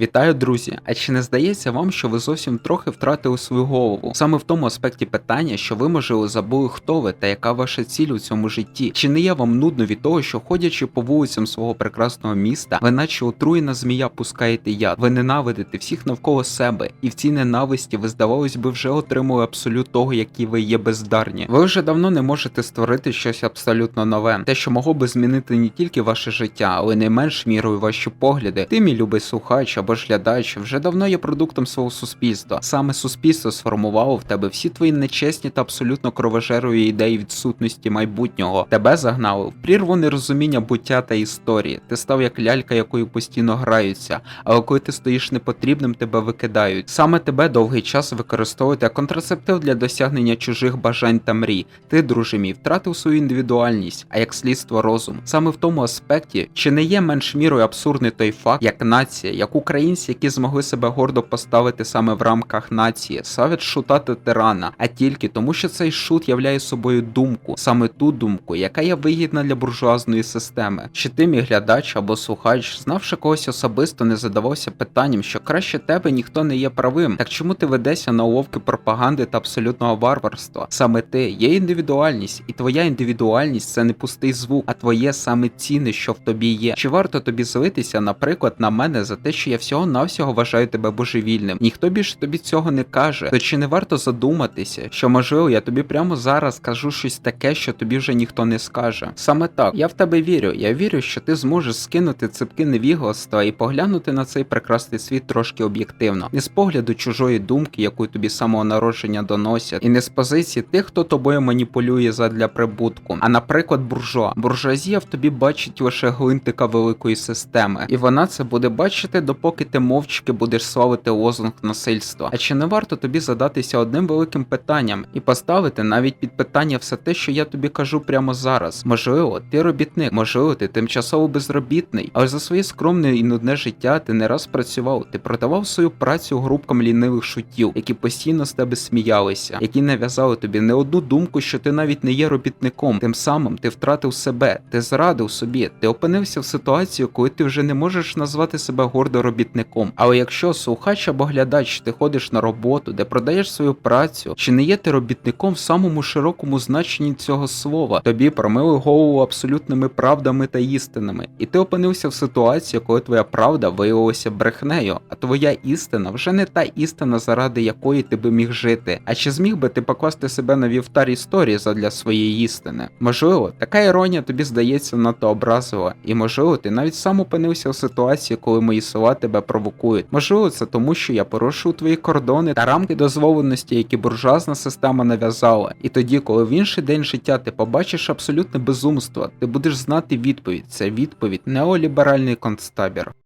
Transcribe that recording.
Вітаю, друзі! А чи не здається вам, що ви зовсім трохи втратили свою голову? Саме в тому аспекті питання, що ви, можливо, забули, хто ви та яка ваша ціль у цьому житті? Чи не є вам нудно від того, що ходячи по вулицям свого прекрасного міста, ви наче отруєна змія пускаєте яд? Ви ненавидите всіх навколо себе, і в цій ненависті ви, здавалось би, вже отримали абсолют того, які ви є бездарні. Ви вже давно не можете створити щось абсолютно нове, те, що могло би змінити не тільки ваше життя, але й не менш мірою ваші погляди. Ти, мій любий слухач або ж глядач, вже давно є продуктом свого суспільства. Саме суспільство сформувало в тебе всі твої нечесні та абсолютно кровожерові ідеї відсутності майбутнього. Тебе загнали в прірву нерозуміння буття та історії. Ти став як лялька, якою постійно граються, але коли ти стоїш непотрібним, тебе викидають. Саме тебе довгий час використовують як контрацептив для досягнення чужих бажань та мрій. Ти, друже мій, втратив свою індивідуальність, а як слідство розум. Саме в тому аспекті, чи не є менш мірою абсурдний той факт, як нація, як українці, які змогли себе гордо поставити саме в рамках нації, славять шутати тирана, а тільки тому, що цей шут являє собою думку, саме ту думку, яка є вигідна для буржуазної системи. Чи ти, мій глядач або слухач, знавши когось особисто, не задавався питанням, що краще тебе ніхто не є правим, так чому ти ведешся на уловки пропаганди та абсолютного варварства? Саме ти є індивідуальність, і твоя індивідуальність це не пустий звук, а твоє саме цінне, що в тобі є. Чи варто тобі злитися, наприклад, на мене за те, що я всього навсього вважаю тебе божевільним? Ніхто більше тобі цього не каже. То чи не варто задуматися, що можливо я тобі прямо зараз кажу щось таке, що тобі вже ніхто не скаже? Саме так, я в тебе вірю. Я вірю, що ти зможеш скинути ципки невігластва і поглянути на цей прекрасний світ трошки об'єктивно, не з погляду чужої думки, яку тобі з самого народження доносять, і не з позиції тих, хто тобою маніпулює задля прибутку. А наприклад, буржуа. Буржуазія в тобі бачить лише глинтика великої системи, і вона це буде бачити, допоки ти мовчки будеш славити лозунг насильства. А чи не варто тобі задатися одним великим питанням і поставити навіть під питання все те, що я тобі кажу прямо зараз? Можливо, ти робітник, можливо, ти тимчасово безробітний, але за своє скромне і нудне життя ти не раз працював, ти продавав свою працю групкам лінивих шутів, які постійно з тебе сміялися, які нав'язали тобі не одну думку, що ти навіть не є робітником. Тим самим ти втратив себе, ти зрадив собі, ти опинився в ситуацію, коли ти вже не можеш назвати себе гордо робітником. Але якщо слухач або глядач, ти ходиш на роботу, де продаєш свою працю, чи не є ти робітником в самому широкому значенні цього слова? Тобі промили голову абсолютними правдами та істинами, і ти опинився в ситуації, коли твоя правда виявилася брехнею, а твоя істина вже не та істина, заради якої ти би міг жити. А чи зміг би ти покласти себе на вівтар історії задля своєї істини? Можливо, така іронія тобі здається надто образова, і можливо, ти навіть сам опинився в ситуації, коли мої слова тебе провокують. Можливо, це тому, що я порушив твої кордони та рамки дозволеності, які буржуазна система нав'язала. І тоді, коли в інший день життя ти побачиш абсолютне безумство, ти будеш знати відповідь. Це відповідь неоліберальний концтабір.